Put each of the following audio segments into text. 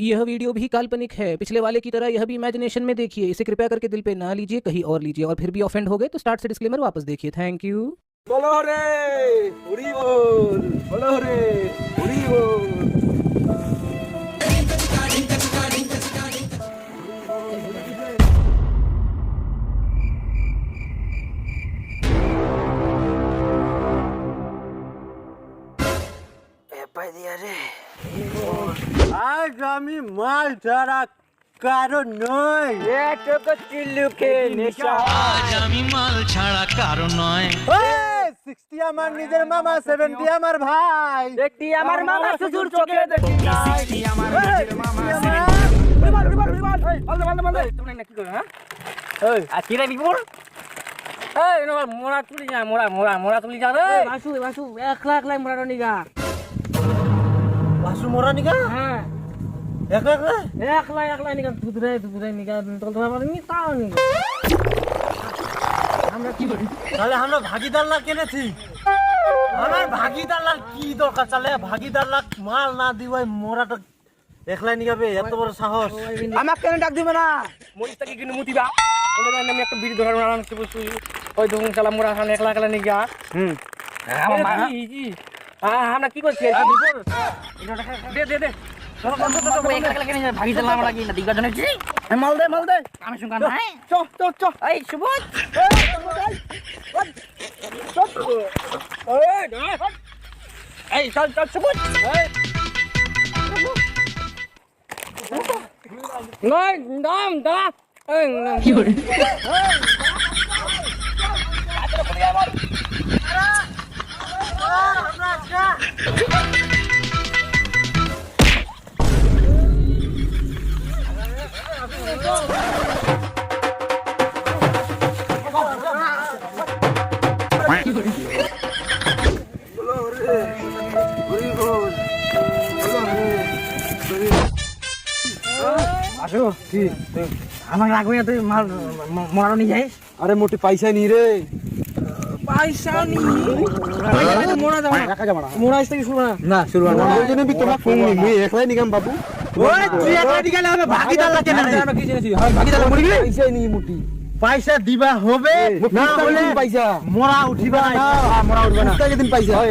यह वीडियो भी काल्पनिक है। पिछले वाले की तरह यह भी इमेजिनेशन में देखिए। इसे कृपया करके दिल पे ना लीजिए, कहीं और लीजिए और फिर भी ऑफेंड हो गए तो स्टार्ट से डिस्क्लेमर वापस देखिए। थैंक यू बोलो रे बोलो रे। আজ আমি মাল ছাড়া কারণ নই। এটুকু চিল্লুকে নেশা? আজ আমি মাল ছাড়া কারও নয়। সিক্সটি আমার নিজের মামা সেভেন্টি আমার ভাই। দেখি আমার মামা শ্বশুর চোখে দেখি সিক্সটি আমার নিজের মামা আর কিরে বিপুল? এই নবার মোড়া তুলি যা মোড়া মোড়া মোড়া তুলি যা রে। বাসু বাসু এক লাখ লাখ মোড়া নিগা বাসু মরা নিকা হ্যাঁ। এক এক রে এক লাখ এক লাখ নিগা দুধরে দুধরে নিগা তোল ধরা পারিনি তাও নিগা। আমরা কি করি? তাহলে আমরা ভাগিদার লাগ কেনেছি। আমার ভাগিদার লাগ কি দরকার? তাহলে ভাগিদার লাগ মাল না দিওয়াই মোরাটা একলাই নিগাবে এত বড় সাহস। আমাকে কেন ডাক দিবে না? মরিস থেকে কিন্তু মুতিবা। আমি একটা ভিডিও ধরার নাম কি বলছি। ওই দুগুন চালা খান একলা একলা নিগা। হুম। আমার মা আমরা কি করছি? দে দে দে। ভাগি দিলাম কি? না দিগা জানে কি? মাল দে মাল দে। আমি শুনকান নাই? চ চ চ। এই সুবোধ। এই চল চল সুবোধ। নয় নাম দা কি করে আসো। কি? আমার লাগবে তুই মাল মরানো নিয়ে যাই আরে মোটি পয়সা নি রে। পয়সা নি মোড়া যাবে না মোড়া আসতে কি না? না শুরু না। ওই জন্য বি তোমাক ফোন নি মুই একলাই নিগাম বাবু। ওই তুই একলাই নিগালে হবে ভাগিদার লাগে না আমরা কি জেনেছি? হয় ভাগিদার মরি গেলে পয়সা নি মুটি। পয়সা দিবা হবে না হলে পয়সা উঠিবা না। মোরা উঠবা না। কত দিন পয়সা ওই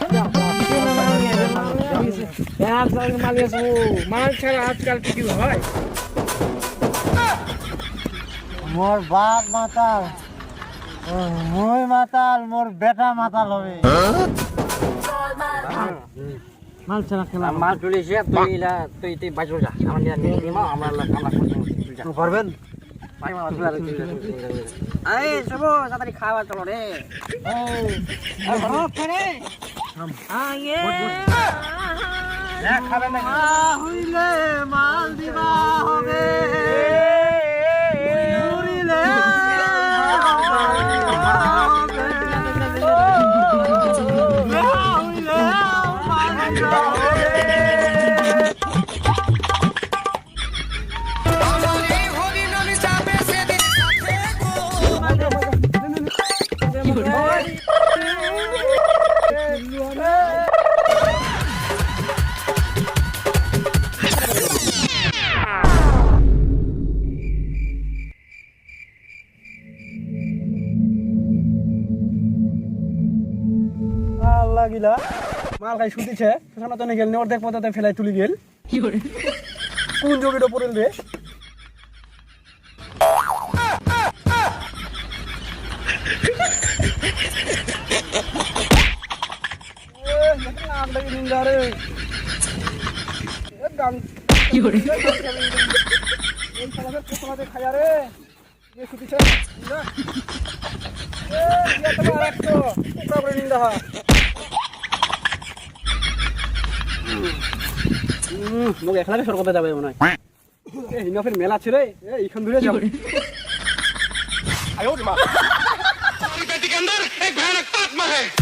মাল ছাড়া আজকাল কি হয় মোর বাপ মাতাল মই মাতাল মোর বেটা মাতাল হবে মাল ছাড়া খেলা মাল চলেছে তুই ইলা তুই তুই বাজো যা আমরা নিয়ে নিয়ে আমরা আমরা পারবেন এই সবো তাড়াতাড়ি খাওয়া চলো রে দিবা হবে লাগিলা মাল খাই শুতিছে সনাতনে গেল অর্ধেক পদাতে ফেলাই তুলি গেল। কোন যোগিটা পড়ল রে? খায়া রে। শুতিছে মোক একলাকে সরকতে যাবে মনে হয়। হিনাফের মেলা ছিল এইখান ধরে যাবে আয়ো মা एक